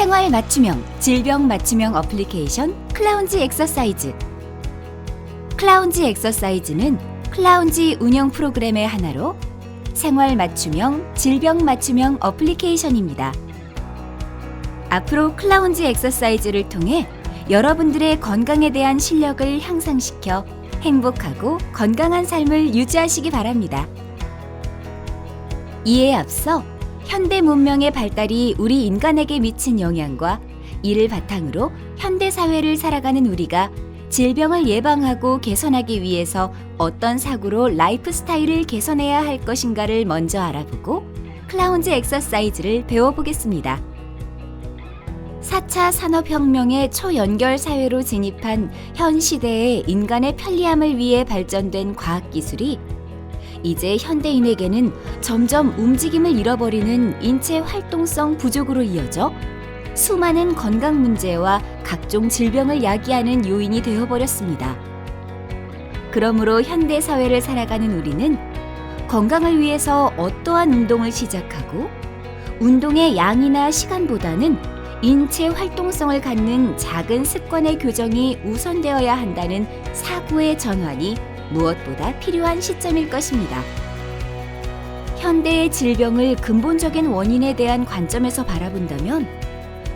생활 맞춤형, 질병 맞춤형 어플리케이션 클라운지 엑서사이즈. 클라운지 엑서사이즈는 클라운지 운영 프로그램의 하나로 생활 맞춤형, 질병 맞춤형 어플리케이션입니다. 앞으로 클라운지 엑서사이즈를 통해 여러분들의 건강에 대한 실력을 향상시켜 행복하고 건강한 삶을 유지하시기 바랍니다. 이에 앞서 현대 문명의 발달이 우리 인간에게 미친 영향과 이를 바탕으로 현대 사회를 살아가는 우리가 질병을 예방하고 개선하기 위해서 어떤 사고로 라이프 스타일을 개선해야 할 것인가를 먼저 알아보고 클라운즈 엑서사이즈를 배워보겠습니다. 4차 산업혁명의 초연결 사회로 진입한 현 시대의 인간의 편리함을 위해 발전된 과학기술이 이제 현대인에게는 점점 움직임을 잃어버리는 인체 활동성 부족으로 이어져 수많은 건강 문제와 각종 질병을 야기하는 요인이 되어버렸습니다. 그러므로 현대 사회를 살아가는 우리는 건강을 위해서 어떠한 운동을 시작하고 운동의 양이나 시간보다는 인체 활동성을 갖는 작은 습관의 교정이 우선되어야 한다는 사고의 전환이 무엇보다 필요한 시점일 것입니다. 현대의 질병을 근본적인 원인에 대한 관점에서 바라본다면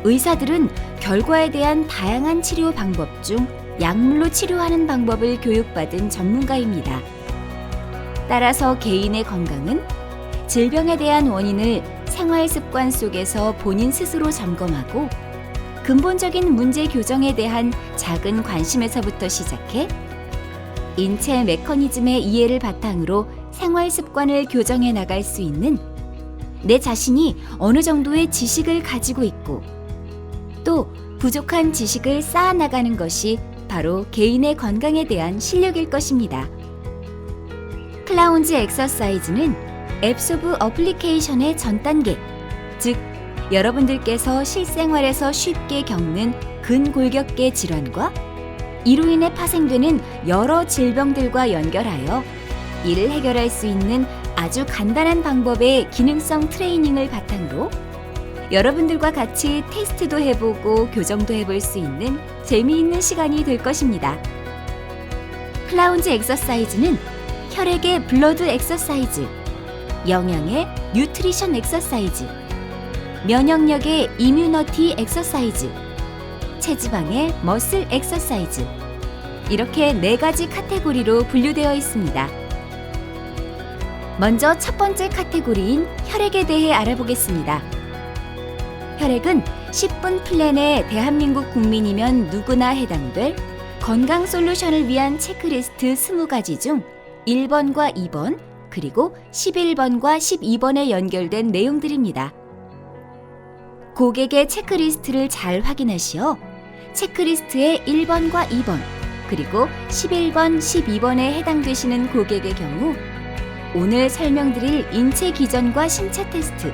의사들은 결과에 대한 다양한 치료 방법 중 약물로 치료하는 방법을 교육받은 전문가입니다. 따라서 개인의 건강은 질병에 대한 원인을 생활 습관 속에서 본인 스스로 점검하고 근본적인 문제 교정에 대한 작은 관심에서부터 시작해 인체 메커니즘의 이해를 바탕으로 생활 습관을 교정해 나갈 수 있는 내 자신이 어느 정도의 지식을 가지고 있고 또 부족한 지식을 쌓아 나가는 것이 바로 개인의 건강에 대한 실력일 것입니다. 클라운즈 엑서사이즈는 앱스 오브 어플리케이션의 전 단계, 즉 여러분들께서 실생활에서 쉽게 겪는 근골격계 질환과 이로 인해 파생되는 여러 질병들과 연결하여 이를 해결할 수 있는 아주 간단한 방법의 기능성 트레이닝을 바탕으로 여러분들과 같이 테스트도 해보고 교정도 해볼 수 있는 재미있는 시간이 될 것입니다. 클라운즈 엑서사이즈는 혈액의 블러드 엑서사이즈, 영양의 뉴트리션 엑서사이즈, 면역력의 이뮤너티 엑서사이즈, 체지방의 머슬 엑서사이즈. 이렇게 네 가지 카테고리로 분류되어 있습니다. 먼저 첫 번째 카테고리인 혈액에 대해 알아보겠습니다. 혈액은 10분 플랜의 대한민국 국민이면 누구나 해당될 건강 솔루션을 위한 체크리스트 20가지 중 1번과 2번, 그리고 11번과 12번에 연결된 내용들입니다. 고객의 체크리스트를 잘 확인하시어 체크리스트의 1번과 2번, 그리고 11번, 12번에 해당되시는 고객의 경우 오늘 설명드릴 인체 기전과 신체 테스트,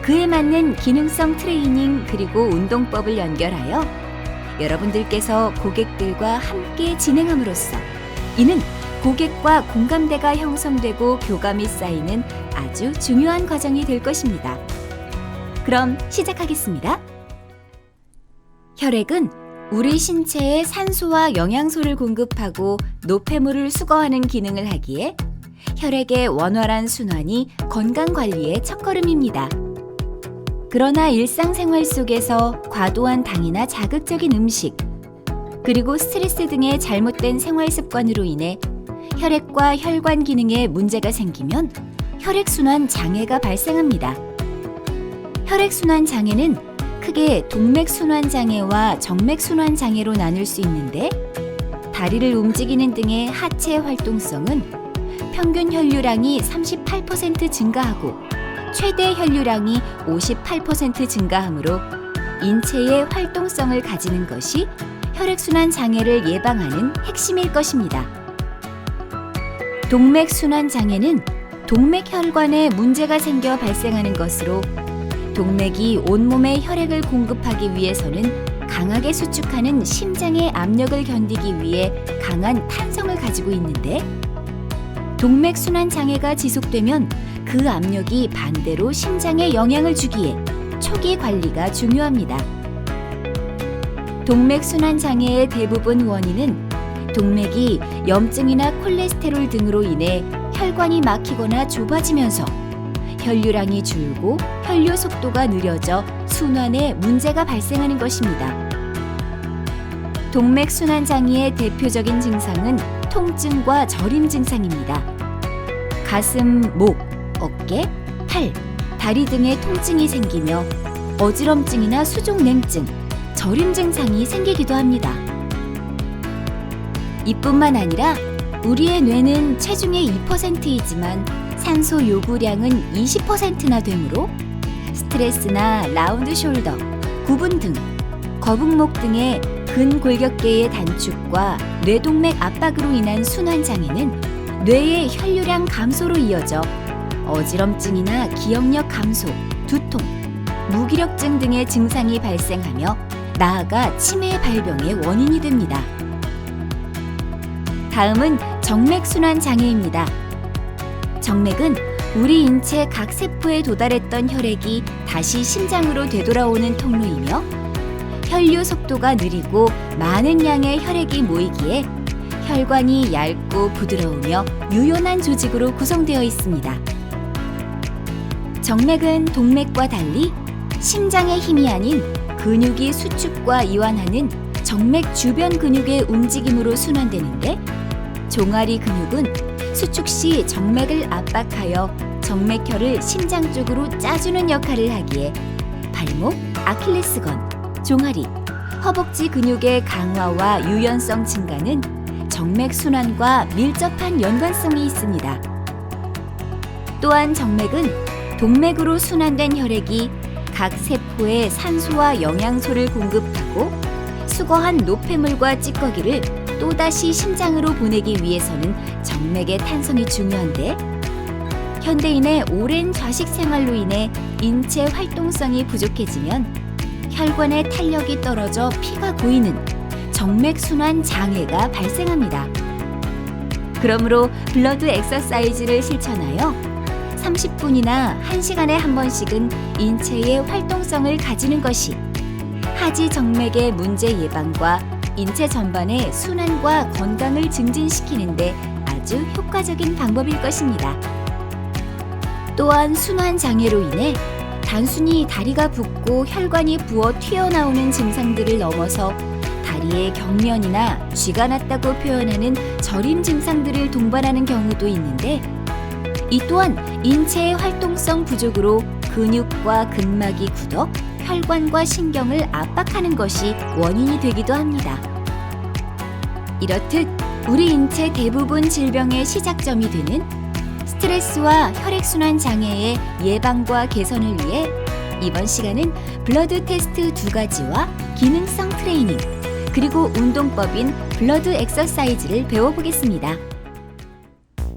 그에 맞는 기능성 트레이닝 그리고 운동법을 연결하여 여러분들께서 고객들과 함께 진행함으로써 이는 고객과 공감대가 형성되고 교감이 쌓이는 아주 중요한 과정이 될 것입니다. 그럼 시작하겠습니다. 혈액은 우리 신체에 산소와 영양소를 공급하고 노폐물을 수거하는 기능을 하기에 혈액의 원활한 순환이 건강 관리의 첫걸음입니다. 그러나 일상생활 속에서 과도한 당이나 자극적인 음식, 그리고 스트레스 등의 잘못된 생활 습관으로 인해 혈액과 혈관 기능에 문제가 생기면 혈액순환 장애가 발생합니다. 혈액순환 장애는 크게 동맥순환 장애와 정맥순환 장애로 나눌 수 있는데 다리를 움직이는 등의 하체 활동성은 평균 혈류량이 38% 증가하고 최대 혈류량이 58% 증가하므로 인체의 활동성을 가지는 것이 혈액순환 장애를 예방하는 핵심일 것입니다. 동맥순환 장애는 동맥혈관에 문제가 생겨 발생하는 것으로 동맥이 온몸에 혈액을 공급하기 위해서는 강하게 수축하는 심장의 압력을 견디기 위해 강한 탄성을 가지고 있는데 동맥 순환 장애가 지속되면 그 압력이 반대로 심장에 영향을 주기에 초기 관리가 중요합니다. 동맥 순환 장애의 대부분 원인은 동맥이 염증이나 콜레스테롤 등으로 인해 혈관이 막히거나 좁아지면서 혈류량이 줄고 혈류 속도가 느려져 순환에 문제가 발생하는 것입니다. 동맥 순환 장애의 대표적인 증상은 통증과 저림 증상입니다. 가슴, 목, 어깨, 팔, 다리 등의 통증이 생기며 어지럼증이나 수족 냉증, 저림 증상이 생기기도 합니다. 이뿐만 아니라 우리의 뇌는 체중의 2%이지만 산소 요구량은 20%나 되므로 스트레스나 라운드 숄더, 구분 등 거북목 등의 근골격계의 단축과 뇌동맥 압박으로 인한 순환 장애는 뇌의 혈류량 감소로 이어져 어지럼증이나 기억력 감소, 두통, 무기력증 등의 증상이 발생하며 나아가 치매 발병의 원인이 됩니다. 다음은 정맥순환 장애입니다. 정맥은 우리 인체 각 세포에 도달했던 혈액이 다시 심장으로 되돌아오는 통로이며 혈류 속도가 느리고 많은 양의 혈액이 모이기에 혈관이 얇고 부드러우며 유연한 조직으로 구성되어 있습니다. 정맥은 동맥과 달리 심장의 힘이 아닌 근육이 수축과 이완하는 정맥 주변 근육의 움직임으로 순환되는데 종아리 근육은 수축 시 정맥을 압박하여 정맥혈을 심장 쪽으로 짜주는 역할을 하기에 발목, 아킬레스건, 종아리, 허벅지 근육의 강화와 유연성 증가는 정맥 순환과 밀접한 연관성이 있습니다. 또한 정맥은 동맥으로 순환된 혈액이 각 세포에 산소와 영양소를 공급하고 수거한 노폐물과 찌꺼기를 또다시 심장으로 보내기 위해서는 정맥의 탄성이 중요한데 현대인의 오랜 좌식 생활로 인해 인체 활동성이 부족해지면 혈관의 탄력이 떨어져 피가 고이는 정맥 순환 장애가 발생합니다. 그러므로 블러드 엑서사이즈를 실천하여 30분이나 1시간에 한 번씩은 인체의 활동성을 가지는 것이 하지 정맥의 문제 예방과 인체 전반의 순환과 건강을 증진시키는데 아주 효과적인 방법일 것입니다. 또한 순환 장애로 인해 단순히 다리가 붓고 혈관이 부어 튀어나오는 증상들을 넘어서 다리의 경련이나 쥐가 났다고 표현하는 저림 증상들을 동반하는 경우도 있는데 이 또한 인체의 활동성 부족으로 근육과 근막이 굳어 혈관과 신경을 압박하는 것이 원인이 되기도 합니다. 이렇듯 우리 인체 대부분 질병의 시작점이 되는 스트레스와 혈액순환 장애의 예방과 개선을 위해 이번 시간은 블러드 테스트 두 가지와 기능성 트레이닝 그리고 운동법인 블러드 엑서사이즈를 배워보겠습니다.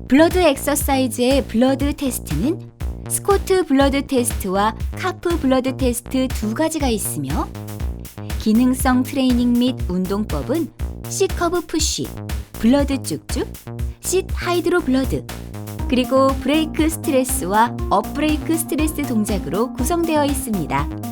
블러드 엑서사이즈의 블러드 테스트는 스코트 블러드 테스트와 카프 블러드 테스트 두 가지가 있으며 기능성 트레이닝 및 운동법은 C커브 푸쉬, 블러드 쭉쭉, 쉿 하이드로 블러드, 그리고 브레이크 스트레스와 업 브레이크 스트레스 동작으로 구성되어 있습니다.